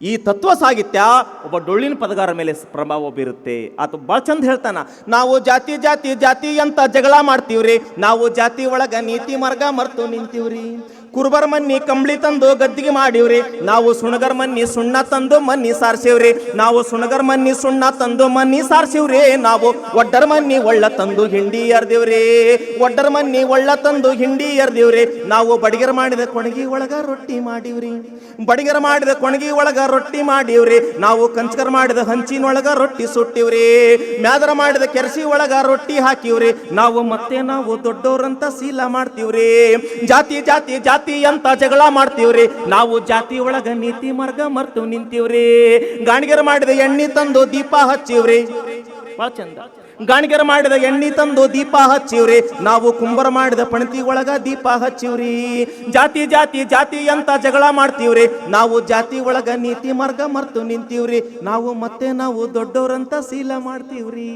ಈ ತತ್ವ ಸಾಹಿತ್ಯ ಒಬ್ಬ ಡೊಳ್ಳಿನ ಪದಗಾರ ಮೇಲೆ ಪ್ರಭಾವ ಬೀರುತ್ತೆ. ಆತ ಭಾಳ ಚಂದ ಹೇಳ್ತಾನ, ನಾವು ಜಾತಿ ಜಾತಿ ಜಾತಿ ಅಂತ ಜಗಳ ಮಾಡ್ತೀವ್ರಿ. ನಾವು ಜಾತಿ ಒಳಗ ನೀತಿ ಮಾರ್ಗ ಮರ್ತು ನಿಂತೀವ್ರಿ. ಕುರುಬರ್ ಮನ್ನಿ ಕಂಬಳಿ ತಂದು ಗದ್ದಿಗೆ ಮಾಡಿವ್ರಿ. ನಾವು ಸುಣಗರ್ ಮನ್ನಿ ಸುಣ್ಣ ತಂದು ಮನ್ನಿ ಸಾರ್ಸಿವ್ರಿ. ನಾವು ಸುಣಗರ್ ಮನ್ನಿ ಸುಣ್ಣ ತಂದು ಮನ್ನಿ ಸಾರ್ಸಿವ್ರಿ. ನಾವು ಒಡ್ಡರ ಮನ್ನಿ ಒಳ್ಳ ತಂದು ಹಿಂಡಿ ಎರ್ದಿವ್ರಿ. ಒಡ್ಡರ ಮನ್ನಿ ಒಳ್ಳ ತಂದು ಹಿಂಡಿ ಎರ್ದಿವ್ರಿ. ನಾವು ಬಡಿಗರ್ ಮಾಡಿದ ಕೊಣಗಿ ಒಳಗ ರೊಟ್ಟಿ ಮಾಡಿವ್ರಿ. ಬಡಿಗರ ಮಾಡಿದ ಕೊಣಗಿ ಒಳಗ ರೊಟ್ಟಿ ಮಾಡಿವ್ರಿ. ನಾವು ಕಂಚಕರ್ ಮಾಡಿದ ಹಂಚಿನೊಳಗ ರೊಟ್ಟಿ ಸುಟ್ಟಿವ್ರಿ. ಮ್ಯಾದರ ಮಾಡಿದ ಕೆರಸಿ ಒಳಗ ರೊಟ್ಟಿ ಹಾಕಿವ್ರಿ. ನಾವು ಮತ್ತೆ ನಾವು ದೊಡ್ಡವರಂತ ಸೀಲ ಮಾಡ್ತೀವ್ರಿ. ಜಾತಿ ಜಾತಿ ಜಾತಿ ಅಂತ ಜಗಳ ಮಾಡ್ತೀವ್ರಿ. ನಾವು ಜಾತಿ ಒಳಗ ನೀತಿ ಮಾರ್ಗ ಮರ್ತು ನಿಂತೀವ್ರಿ. ಗಾಣಿಗೆರ ಮಾಡಿದ ಎಣ್ಣೆ ತಂದು ದೀಪ ಹಚ್ಚಿವ್ರಿ. ಬಹಳ ಚಂದ. ಗಾಣಿಗೆರ ಮಾಡಿದ ಎಣ್ಣೆ ತಂದು ದೀಪ ಹಚ್ಚಿವ್ರಿ. ನಾವು ಕುಂಬರ ಮಾಡಿದ ಪಣತಿ ಒಳಗ ದೀಪ ಹಚ್ಚಿವ್ರಿ. ಜಾತಿ ಜಾತಿ ಜಾತಿ ಅಂತ ಜಗಳ ಮಾಡ್ತೀವ್ರಿ. ನಾವು ಜಾತಿ ಒಳಗ ನೀತಿ ಮಾರ್ಗ ಮರ್ತು ನಿಂತೀವ್ರಿ. ನಾವು ಮತ್ತೆ ನಾವು ದೊಡ್ಡವರಂತ ಸೀಲ ಮಾಡ್ತೀವ್ರಿ.